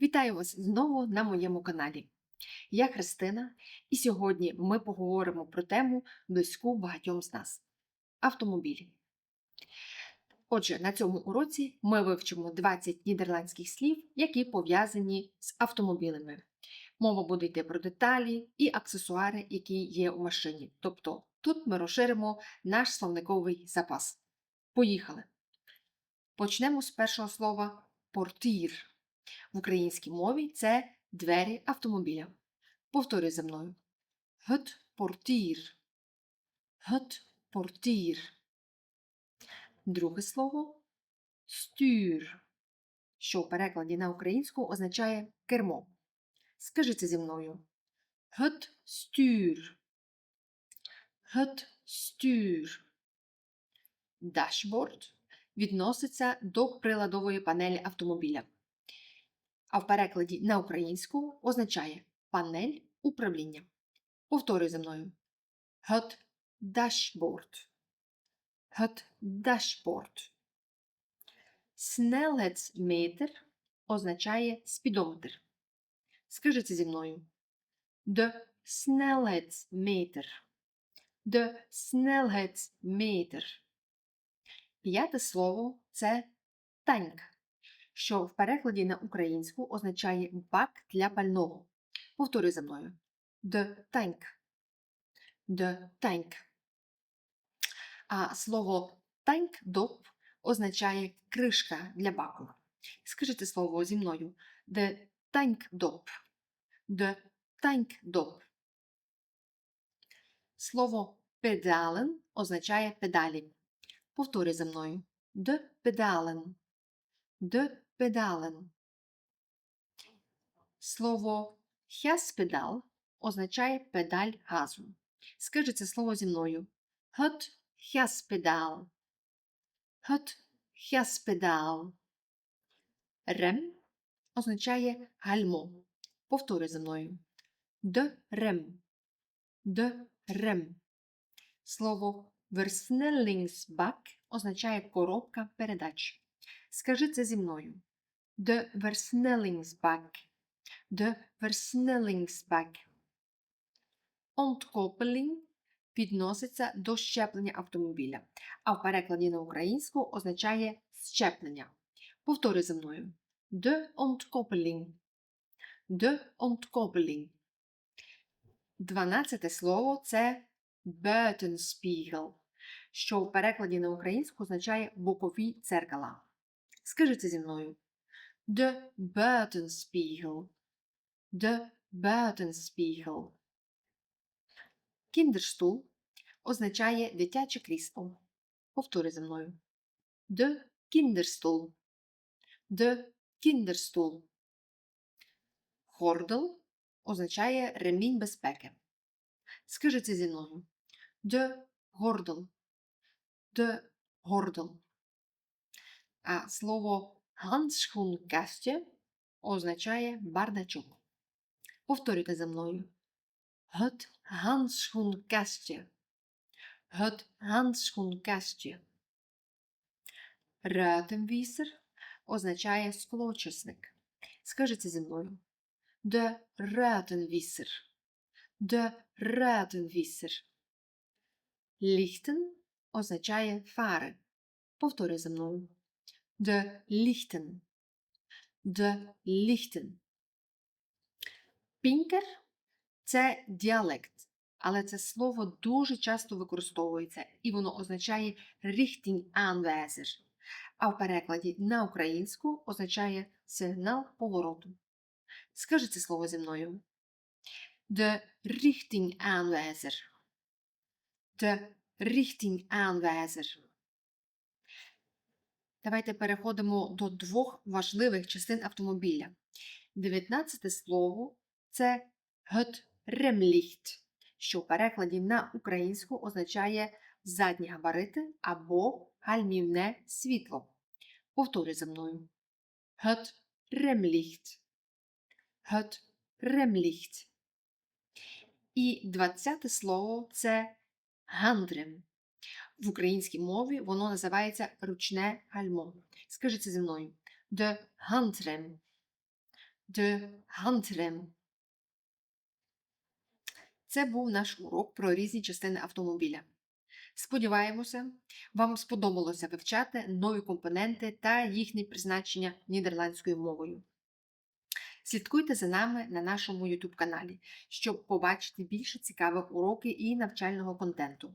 Вітаю вас знову на моєму каналі. Я Христина, і сьогодні ми поговоримо про тему близьку багатьом з нас автомобілі. Отже, на цьому уроці ми вивчимо 20 нідерландських слів, які пов'язані з автомобілями. Мова буде йти про деталі і аксесуари, які є у машині. Тобто тут ми розширимо наш словниковий запас. Поїхали! Почнемо з першого слова портір. В українській мові це двері автомобіля. Повторюй за мною. Het portier. Het portier. Друге слово стюр, що в перекладі на українську означає кермо. Скажи це зі мною. Het stuur. Het stuur. Дашборд відноситься до приладової панелі автомобіля а в перекладі на українську означає панель управління. Повторюй за мною. Het dashboard. Het dashboard. Snelheidsmeter означає спідометр. Скажи зі мною. De snelheidsmeter. De snelheidsmeter. П'яте слово це танк що в перекладі на українську означає бак для пального. Повторюй за мною. De tank. De tank. А слово танк-доп означає кришка для баку. Скажи це слово зі мною. De tank-dop. De tank-dop. Слово педален означає педалі. Повторюй за мною. De pedalen. De педален. Слово хяспедал означає педаль газу. Скажи це слово зі мною. Het хяспедал. Het хяспедал. Рем означає гальмо. Повторюй за мною. De рем. De рем. Слово versnellingsbak означає коробка передач. Скажи це зі мною. De versnellingsbak. De versnellingsbak. Ontkoppeling відноситься до щеплення автомобіля, а в перекладі на українську означає щеплення. Повторюй за мною. De ontkoppeling. De ontkoppeling. Дванадцяте слово це buitenspiegel, що в перекладі на українську означає бокові дзеркала. Скажи це зі мною. De buitenspiegel. De buitenspiegel. Кіндерстул означає дитяче крісло. Повтори за мною. De kinderstoel. De kinderstoel. Гордел означає ремінь безпеки. Скажи це зі мною. De гордел. De гордел. А слово Handschoenkastje означає бардачок. Повторюйте за мною. Het handschoenkastje. Het handschoenkastje. Ruitenwieser означає склочисник. Скажи це зі мною. De ruitenwisser. De ruitenwisser. Lichten означає фари. Повторюй за мною. De lichten. De lichten. Пінкер це діалект, але це слово дуже часто використовується і воно означає richting aanwijzer, а в перекладі на українську означає сигнал повороту. Скажи це слово зі мною. De richting aanwijzer. De richting aanwijzer. Давайте переходимо до двох важливих частин автомобіля. Дев'ятнадцяте слово це het що в перекладі на українську означає задні габарити або гальмівне світло. Повторюй за мною. Het remlicht. І двадцяте слово це гандрем. В українській мові воно називається ручне гальмо. Скажи зі мною. De handrem. de handrem. Це був наш урок про різні частини автомобіля. Сподіваємося, вам сподобалося вивчати нові компоненти та їхнє призначення нідерландською мовою. Слідкуйте за нами на нашому YouTube каналі, щоб побачити більше цікавих уроків і навчального контенту.